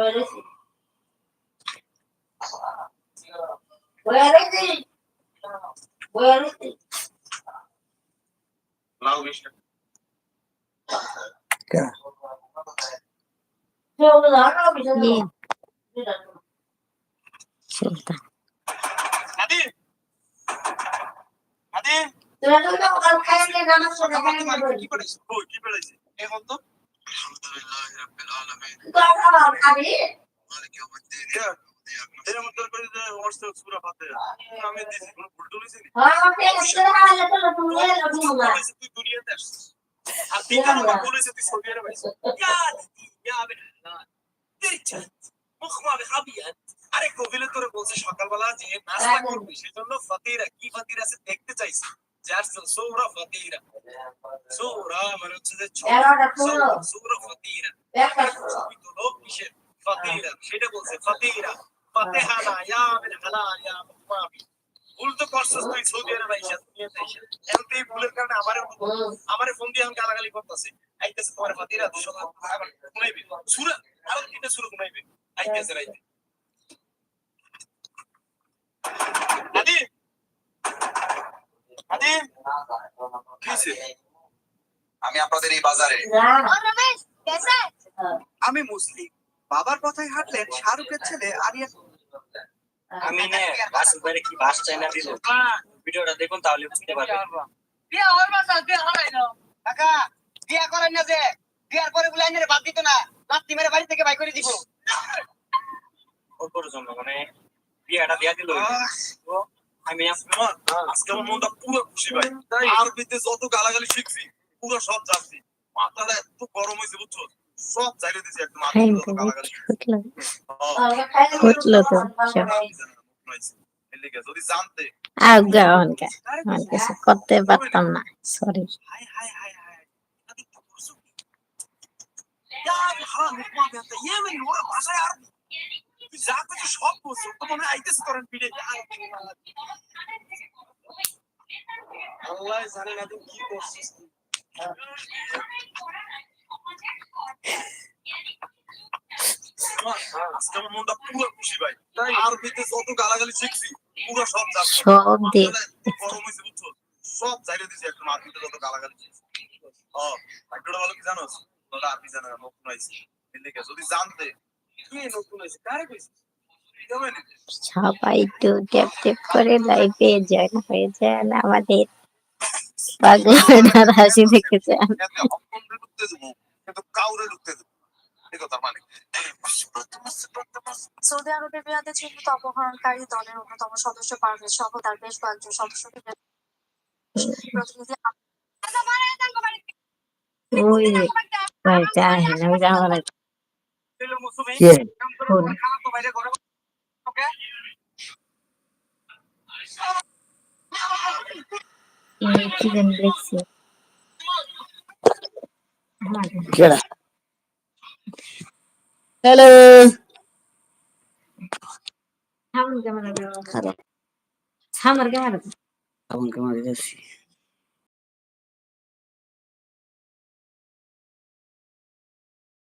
বয়ে রয়েছি বয়ে রয়েছি বয়ে রয়েছি লাউ বিষ্ণু কে কি পড়াইছিস কি পড়াইছিস এখন তো এর মধ্যে করে যে হোয়াটসঅ্যাপ সূরা ফাতিহা। আমি দিছি কোনো ভুল হ্যাঁ, তো তুমি তুই দুনিয়াতে আসছিস। আর তুই সৌদি আরবে ইয়া কবিলে তোরে বলছে সকালবেলা যে নাস্তা করবি সেজন্য ফাতিরা কি ফাতিরা আছে দেখতে চাইছি। যার সৌরা ফাতিরা সৌরা মানে হচ্ছে যে। সৌরা- ফাতিরা একটা ষোলো। ছবি তোলো কিসের ফাতিরা সেটা বলছে ফাতিরা ফাতেহানা ইয়া বিল হালাল ইয়া মুকমাবি ভুল তো করছস তুই সৌদি আরবে আইসা দুনিয়াতে আইসা এখন তুই এই ভুলের কারণে আমারে। আমারে ফোন দিয়ে আমি গালাগালি করতেছে আইতেছে তোমার ফাতিরা দুশো শুনাইবে সুরা আরও তিনটা সুরা শুনাইবে আইতেছে রাইতে আদি আদি কিসে আমি আপনাদের এই বাজারে। আমি মুসলিম। বাবার কথায় হাঁটলেন শাহরুখের ছেলে আরিয়ান। আমি না রাসেল ভাইয়ের কি বাস চাই না দিল? ভিডিওটা দেখুন তাহলে বুঝতে পারবেন। বিয়া হওয়ার বিয়া হারাই না কাকা বিয়া করেন না যে বিয়ার পরে বলে আইনের বাদ দিত না লাত্তি মেরে বাড়ি থেকে বাই করে দিব। ওর জন্য মানে বিয়েটা দিয়া দিল। আমি আজকে আমার মনটা পুরো খুশি ভাই আরবিতে যত গালাগালি শিখছি পুরো সব জানছি মাথাটা এত গরম হয়েছে বুঝছ সব চাইলে দিছি একদম হ্যাঁ, যদি জানতে আজ্ঞা অনকা করতে পারতাম না সরি? ইয়া আবি তুই যা কিছু সব বলছো তো মনে আইতেছে করেন পিড়ে আল্লাহ জানে না তুই কি করছিস আমার মনটা পুরো খুশি ভাই। আরবিতে যত গালাগালি শিখছি পুরো সব সব দিয়ে গরম হয়েছে বুঝছ? সব চাইলে দিছি একদম আরবিতে যত গালাগালি শিখছি। ও ভালো কি জানোস? তোরা জানে না নতুন যদি জানতে সবাই একটু ট্যাপ ট্যাপ করে লাইফে জয়েন হয়ে যায় না আমাদের পাগলার হাসি দেখে কিন্তু কাউরে ঢুকতে দেবো মানে সৌদি আরবের মেয়াদে চিহ্নিত অপহরণকারী দলের অন্যতম সদস্য পারভেজ সহ তার বেশ কয়েকজন সদস্যকে প্রতিনিধি ওই আমি যাওয়া লাগে কে? ফোন এই কি দেখছি। আমার হ্যালো সামনে ক্যামেরা খারাপ। সামনে ক্যামেরা এখন কেমন যাচ্ছি।